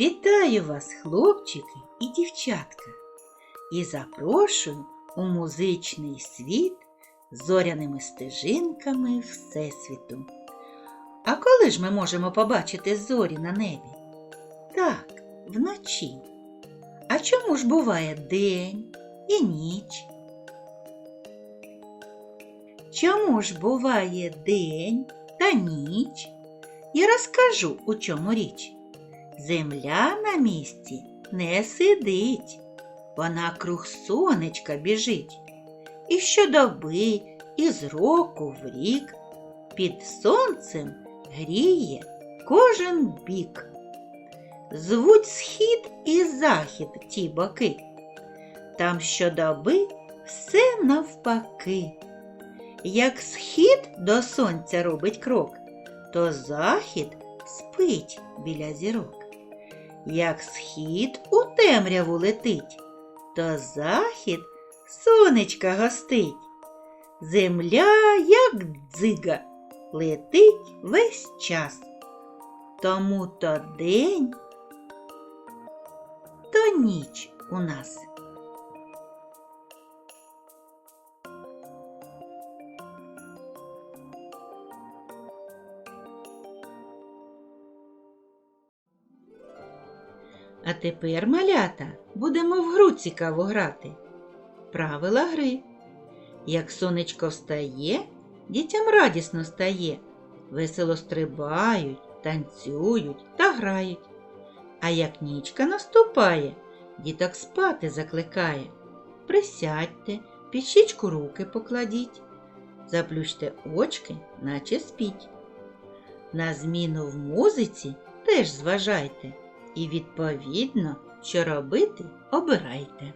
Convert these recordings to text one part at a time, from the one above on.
Вітаю вас, хлопчики і дівчатка, і запрошую у музичний світ зоряними стежинками Всесвіту. А коли ж ми можемо побачити зорі на небі? Так, вночі. А чому ж буває день і ніч? Чому ж буває день та ніч? І розкажу, у чому річ. Земля на місці не сидить, вона круг сонечка біжить. І щодоби, і з року в рік під сонцем гріє кожен бік. Звуть схід і захід ті боки. Там щодоби все навпаки. Як схід до сонця робить крок, то захід спить біля зірок. Як схід у темряву летить, то захід сонечка гостить. Земля, як дзига, летить весь час. Тому то день, то ніч у нас. А тепер, малята, будемо в гру цікаво грати. Правила гри. Як сонечко встає, дітям радісно стає, весело стрибають, танцюють та грають. А як нічка наступає, діток спати закликає. Присядьте, під щічку руки покладіть, заплющте очки, наче спіть. На зміну в музиці теж зважайте і відповідно, що робити, обирайте.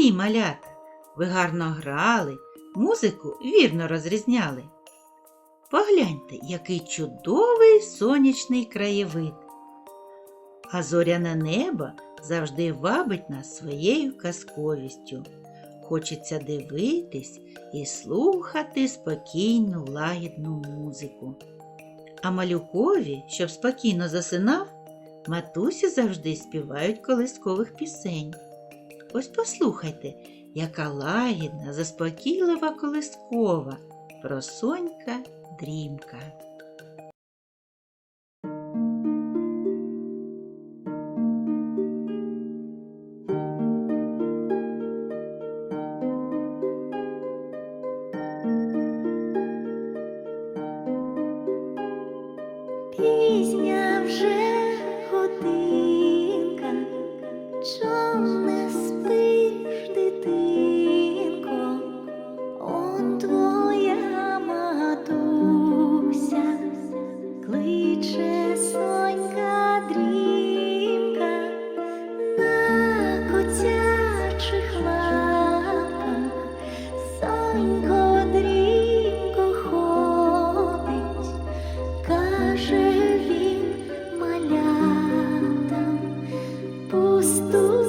Молодці, малята! Ви гарно грали, музику вірно розрізняли. Погляньте, який чудовий сонячний краєвид. А зоряне небо завжди вабить нас своєю казковістю. Хочеться дивитись і слухати спокійну лагідну музику. А малюкові, щоб спокійно засинав, матусі завжди співають колискових пісень. Ось послухайте, яка лагідна, заспокійлива колискова, просонька дрімка. tu.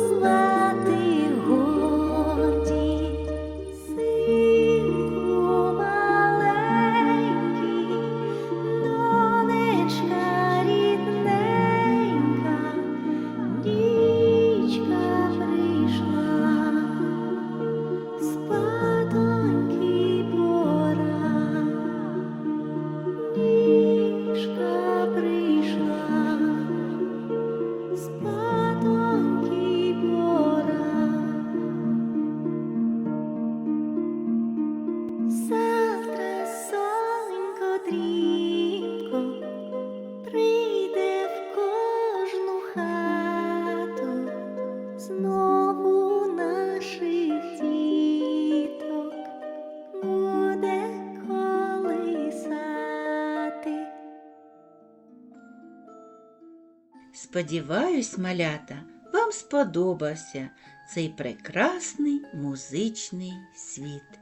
Сподіваюсь, малята, вам сподобався цей прекрасний музичний світ.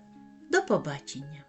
До побачення!